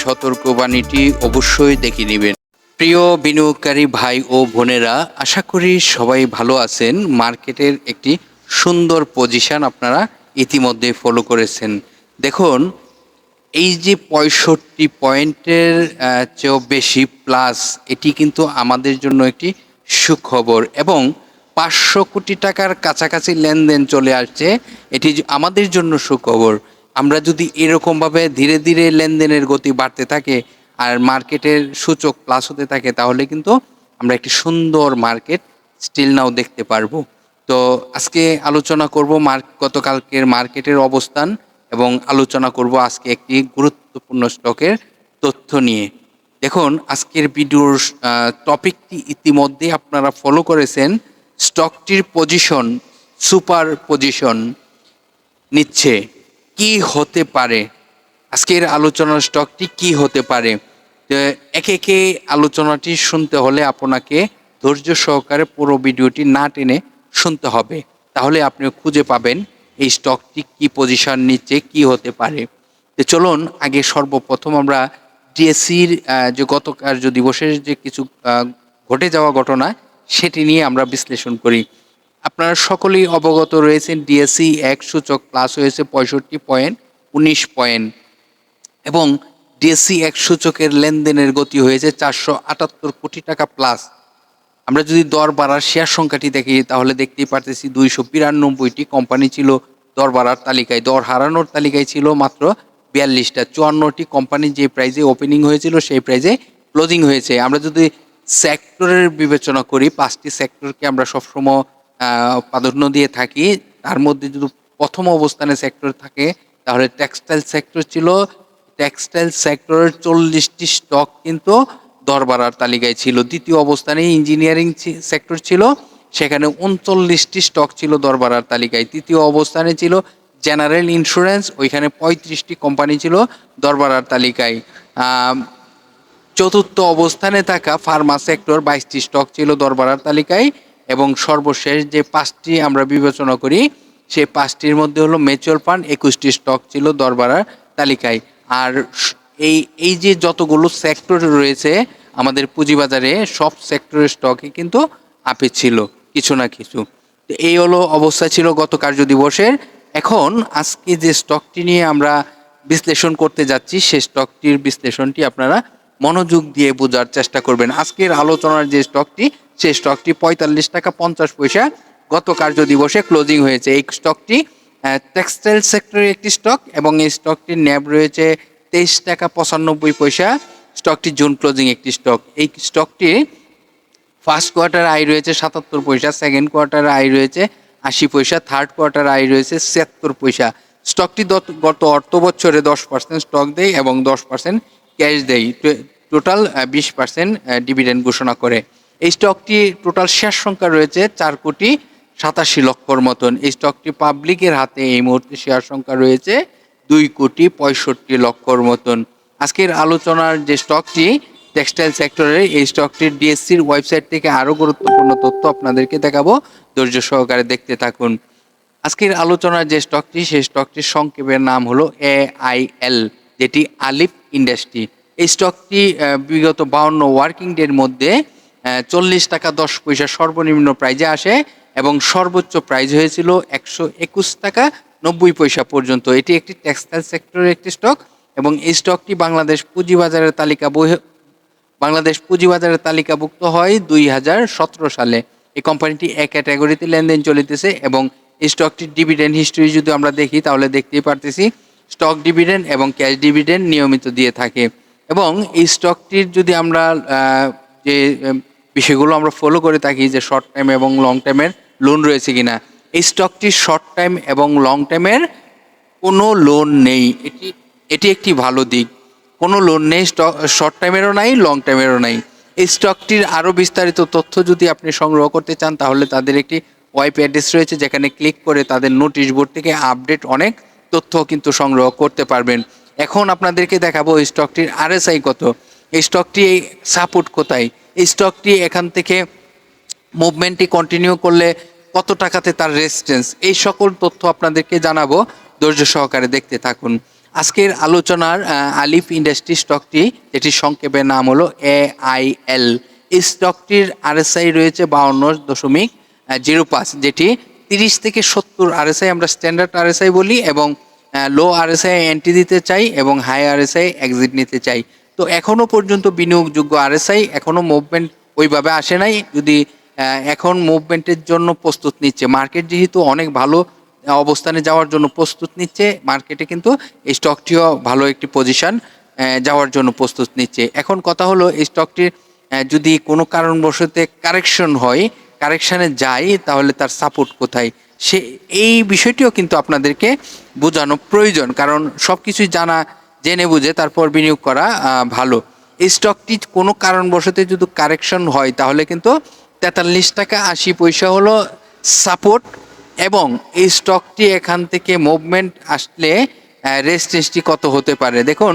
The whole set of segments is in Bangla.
সতর্কবাণীটি অবশ্যই দেখে নেবেন। প্রিয় বিনিয়োগকারী ভাই ও বোনেরা, আশা করি সবাই ভালো আছেন। মার্কেটের একটি সুন্দর পজিশন আপনারা ইতিমধ্যে ফলো করেছেন। দেখুন, এই যে পঁয়ষট্টি পয়েন্টের চেয়েও বেশি প্লাস এটি কিন্তু আমাদের জন্য একটি সুখবর এবং পাঁচশো কোটি টাকার কাছাকাছি লেনদেন চলে আসছে। এটি আমাদের জন্য সুখবর। আমরা যদি এরকমভাবে ধীরে ধীরে লেনদেনের গতি বাড়তে থাকে আর মার্কেটের সূচক প্লাস হতে থাকে, তাহলে কিন্তু আমরা একটি সুন্দর মার্কেট স্টিল নাও দেখতে পারব। তো আজকে আলোচনা করব মার্ক, গতকালকের মার্কেটের অবস্থান এবং আলোচনা করব আজকে একটি গুরুত্বপূর্ণ স্টকের তথ্য নিয়ে। দেখুন, আজকের ভিডিওর টপিকটি ইতিমধ্যে আপনারা ফলো করেছেন। স্টকটির পজিশন সুপার পজিশন নিচ্ছে। কি হতে পারে? আজকের আলোচনার স্টকটি কি হতে পারে? একে একে আলোচনাটি শুনতে হলে আপনাকে ধৈর্য সহকারে পুরো ভিডিওটি না টেনে শুনতে হবে। তাহলে আপনি খুঁজে পাবেন এই স্টকটি কি পজিশন নিচ্ছে, কি হতে পারে। তো চলুন, আগে সর্বপ্রথম আমরা ডিএসসির যে গত কার্য দিবসের যে কিছু ঘটে যাওয়া ঘটনা, সেটি নিয়ে আমরা বিশ্লেষণ করি। আপনারা সকলেই অবগত রয়েছেন ডিএসসি এক সূচক প্লাস হয়েছে পঁয়ষট্টি পয়েন্ট উনিশ পয়েন্ট এবং ডিএসসি এক সূচকের লেনদেনের গতি হয়েছে চারশো আটাত্তর কোটি টাকা প্লাস আমরা যদি দর বাড়ার শেয়ার সংখ্যাটি দেখি, তাহলে দেখতেই পারতেছি দুইশো বিরানব্বইটি কোম্পানি ছিল দর বাড়ার তালিকায়। দর হারানোর তালিকায় ছিল মাত্র বিয়াল্লিশটা। চুয়ান্নটি কোম্পানি যে প্রাইজে ওপেনিং হয়েছিল, সেই প্রাইজে ক্লোজিং হয়েছে। আমরা যদি সেক্টরের বিবেচনা করি, পাঁচটি সেক্টরকে আমরা সবসময় প্রাধান্য দিয়ে থাকি। তার মধ্যে যদি প্রথম অবস্থানে সেক্টর থাকে, তাহলে টেক্সটাইল সেক্টর ছিল। টেক্সটাইল সেক্টরের চল্লিশটি স্টক কিন্তু দরবারার তালিকায় ছিল। দ্বিতীয় অবস্থানে ইঞ্জিনিয়ারিং সেক্টর ছিল। সেখানে উনচল্লিশটি স্টক ছিল দরবারার তালিকায়। তৃতীয় অবস্থানে ছিল জেনারেল ইন্স্যুরেন্স ওইখানে পঁয়ত্রিশটি কোম্পানি ছিল দরবারার তালিকায়। চতুর্থ অবস্থানে থাকা ফার্মা সেক্টর বাইশটি স্টক ছিল দরবারার তালিকায়। এবং সর্বশেষ যে পাঁচটি আমরা বিবেচনা করি, সেই পাঁচটির মধ্যে হলো মিউচুয়াল ফান্ড একুশটি স্টক ছিল দরবারার তালিকায়। আর এই এই যে যতগুলো সেক্টর রয়েছে আমাদের পুঁজিবাজারে, সব সেক্টরের স্টকে কিন্তু আপে ছিল, কিছু না কিছু। তো এই হলো অবস্থা ছিল গত কার্য দিবসের এখন আজকে যে স্টকটি নিয়ে আমরা বিশ্লেষণ করতে যাচ্ছি, সেই স্টকটির বিশ্লেষণটি আপনারা মনোযোগ দিয়ে বোঝার চেষ্টা করবেন। আজকের আলোচনার যে স্টকটি সেই স্টকটি পঁয়তাল্লিশ টাকা পঞ্চাশ পয়সা। গত কার্য দিবসে ক্লোজিং হয়েছে, এই স্টকটি টেক্সটাইল সেক্টরের একটি স্টক এবং এই স্টকটির ন্যাব রয়েছে তেইশ টাকা পঁচানব্বই পয়সা। স্টকটি জুন ক্লোজিং একটি স্টক এই স্টকটি ফার্স্ট কোয়ার্টার আয় রয়েছে সাতাত্তর পয়সা সেকেন্ড কোয়ার্টার আয় রয়েছে আশি পয়সা থার্ড কোয়ার্টার আয় রয়েছে ছিয়াত্তর পয়সা। স্টকটি গত অর্থ বছরে দশ পার্সেন্ট স্টক দেয় এবং দশ পার্সেন্ট ক্যাশ দেয় টোটাল বিশ পার্সেন্ট ডিভিডেন্ড ঘোষণা করে। এই স্টকটি টোটাল শেয়ার সংখ্যা রয়েছে চার কোটি সাতাশি লক্ষর মতন। এই স্টকটি পাবলিকের হাতে এই মুহূর্তে শেয়ার সংখ্যা রয়েছে দুই কোটি পঁয়ষট্টি লক্ষর মতন। আজকের আলোচনার যে স্টকটি, টেক্সটাইল সেক্টরের এই স্টকটির ডিএসসির ওয়েবসাইট থেকে আরও গুরুত্বপূর্ণ তথ্য আপনাদেরকে দেখাবো। ধৈর্য সহকারে দেখতে থাকুন। আজকের আলোচনার যে স্টকটি, সেই স্টকটির সংক্ষেপের নাম হলো এ আই এল যেটি আলিফ ইন্ডাস্ট্রি এই স্টকটি বিগত বাউন্ন ওয়ার্কিং ডের মধ্যে চল্লিশ টাকা দশ পয়সা সর্বনিম্ন প্রাইজে আসে এবং সর্বোচ্চ প্রাইজ হয়েছিল একশো একুশ টাকা নব্বই পয়সা পর্যন্ত। এটি একটি টেক্সটাইল সেক্টরের একটি স্টক এবং এই স্টকটি বাংলাদেশ পুঁজিবাজারের তালিকা বাংলাদেশ পুঁজিবাজারের তালিকাভুক্ত হয় দুই হাজার সতেরো সালে। এই কোম্পানিটি এক ক্যাটাগরিতে লেনদেন চলিতেছে এবং এই স্টকটির ডিভিডেন্ড হিস্ট্রি যদি আমরা দেখি, তাহলে দেখতেই পারতেছি স্টক ডিভিডেন্ড এবং ক্যাশ ডিভিডেন্ড নিয়মিত দিয়ে থাকে। এবং এই স্টকটির যদি আমরা যে বিষয়গুলো আমরা ফলো করে থাকি যে শর্ট টাইম এবং লং টাইমের লোন রয়েছে কিনা, এই স্টকটির শর্ট টাইম এবং লং টাইমের কোনো লোন নেই। এটি এটি একটি ভালো দিক। কোনো লোন নেই স্টক শর্ট টাইমেরও নাই লং টাইমেরও নাই। এই স্টকটির আরও বিস্তারিত তথ্য যদি আপনি সংগ্রহ করতে চান, তাহলে তাদের একটি ওয়েব অ্যাড্রেস রয়েছে, যেখানে ক্লিক করে তাদের নোটিশ বোর্ড থেকে আপডেট অনেক তথ্য কিন্তু সংগ্রহ করতে পারবেন। এখন আপনাদেরকে দেখাবো স্টকটির আরএসআই কত। এই স্টকটি সাপোর্ট কোথায়? এই স্টকটি এখান থেকে মুভমেন্টটি কন্টিনিউ করলে কত টাকাতে তার রেজিস্ট্যান্স এই সকল তথ্য আপনাদেরকে জানাব। ধৈর্য সহকারে দেখতে থাকুন। আজকের আলোচনার আলিফ ইন্ডাস্ট্রি স্টকটি যেটি সংক্ষেপে নাম হলো এ আই এল এই স্টকটির আরএসআই রয়েছে বাউন্ন দশমিক জিরো পাঁচ, যেটি তিরিশ থেকে সত্তর আরএসআই আমরা স্ট্যান্ডার্ড আরএসআই বলি এবং লো আরএসআই এন্ট্রি দিতে চাই এবং হাই আরএসআই এক্সিট নিতে চাই। তো এখনও পর্যন্ত বিনিয়োগযোগ্য আরএসআই এখনও মুভমেন্ট ওইভাবে আসে নাই। যদি এখন মুভমেন্টের জন্য প্রস্তুত নিচ্ছে মার্কেট যেহেতু অনেক ভালো অবস্থানে যাওয়ার জন্য প্রস্তুত নিচ্ছে মার্কেটে কিন্তু এই স্টকটিও ভালো একটি পজিশন যাওয়ার জন্য প্রস্তুত নিচ্ছে। এখন কথা হলো, এই স্টকটির যদি কোনো কারণবশতে কারেকশন হয় কারেকশানে যায় তাহলে তার সাপোর্ট কোথায়? সে এই বিষয়টিও কিন্তু আপনাদেরকে বোঝানো প্রয়োজন, কারণ সব কিছুই জানা, জেনে বুঝে তারপর বিনিয়োগ করা ভালো। এই স্টকটি কোনো কারণবশতে যদি কারেকশন হয়, তাহলে কিন্তু তেতাল্লিশ টাকা আশি পয়সা হলো সাপোর্ট এবং এই স্টকটি এখান থেকে মুভমেন্ট আসলে রেজিস্ট্যান্সটি কত হতে পারে? দেখুন,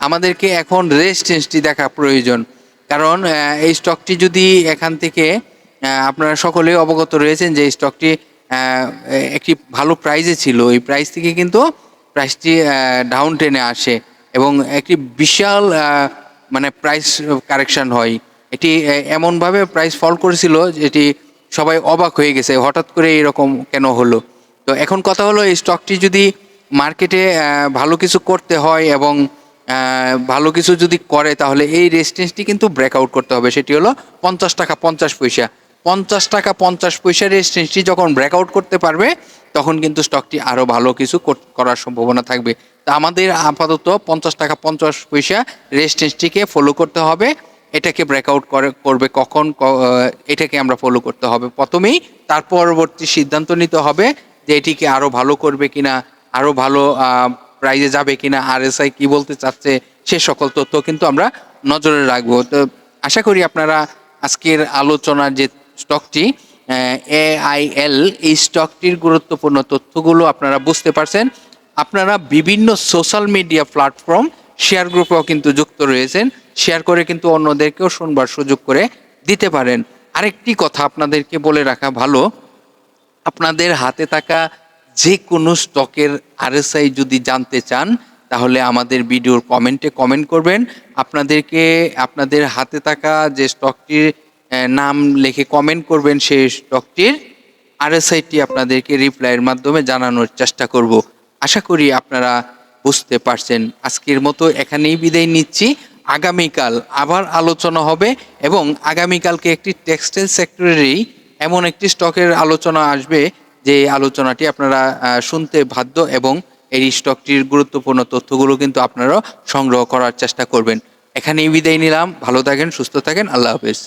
আমাদেরকে এখন রেজিস্ট্যান্সটি দেখা প্রয়োজন। কারণ এই স্টকটি যদি এখান থেকে আপনারা সকলেই অবগত রয়েছেন যে স্টকটি একটি ভালো প্রাইজে ছিল। এই প্রাইস থেকে কিন্তু প্রাইসটি ডাউন টেনে আসে এবং একটি বিশাল মানে প্রাইস কারেকশন হয়। এটি এমনভাবে প্রাইস ফল করেছিল যেটি সবাই অবাক হয়ে গেছে, হঠাৎ করে এরকম কেন হলো? তো এখন কথা হলো, এই স্টকটি যদি মার্কেটে ভালো কিছু করতে হয় এবং ভালো কিছু যদি করে, তাহলে এই রেজিস্ট্যান্সটি কিন্তু ব্রেকআউট করতে হবে। সেটি হলো পঞ্চাশ টাকা, পঞ্চাশ পয়সা। পঞ্চাশ টাকা, পঞ্চাশ পয়সা রেজিস্ট্যান্সটি যখন ব্রেকআউট করতে পারবে, তখন কিন্তু স্টকটি আরও ভালো কিছু করার সম্ভাবনা থাকবে। তা আমাদের আপাতত পঞ্চাশ টাকা, পঞ্চাশ পয়সা রেজিস্ট্যান্সটিকে ফলো করতে হবে। এটাকে ব্রেকআউট করে, করবে কখন এটাকে আমরা ফলো করতে হবে প্রথমেই। তার পরবর্তী সিদ্ধান্ত নিতে হবে যে এটিকে আরও ভালো করবে কিনা আরও ভালো প্রাইজে যাবে কিনা আর এস আই কী বলতে চাচ্ছে, সে সকল তথ্য কিন্তু আমরা নজরে রাখব। তো আশা করি আপনারা আজকের আলোচনার যে স্টকটি এ আই এল এই স্টকটির গুরুত্বপূর্ণ তথ্যগুলো আপনারা বুঝতে পারছেন। আপনারা বিভিন্ন সোশ্যাল মিডিয়া প্ল্যাটফর্ম শেয়ার গ্রুপেও কিন্তু যুক্ত রয়েছেন। শেয়ার করে কিন্তু অন্যদেরকেও শুনবার সুযোগ করে দিতে পারেন। আরেকটি কথা আপনাদেরকে বলে রাখা ভালো, আপনাদের হাতে থাকা যে কোনো স্টকের আরএসআই যদি জানতে চান, তাহলে আমাদের ভিডিওর কমেন্টে কমেন্ট করবেন। আপনাদেরকে, আপনাদের হাতে থাকা যে স্টকটির নাম লিখে কমেন্ট করবেন সেই স্টকটির আরএসআইটি আপনাদেরকে রিপ্লাইয়ের মাধ্যমে জানানোর চেষ্টা করব। আশা করি আপনারা বুঝতে পারছেন। আজকের মতো এখানেই বিদায় নিচ্ছি। আগামীকাল আবার আলোচনা হবে এবং আগামীকালকে একটি টেক্সটাইল সেক্টরেরই এমন একটি স্টকের আলোচনা আসবে যে আলোচনাটি আপনারা শুনতে বাধ্য এবং এই স্টকটির গুরুত্বপূর্ণ তথ্যগুলো কিন্তু আপনারাও সংগ্রহ করার চেষ্টা করবেন। এখানেই বিদায় নিলাম। ভালো থাকেন সুস্থ থাকেন। আল্লাহ হাফেজ।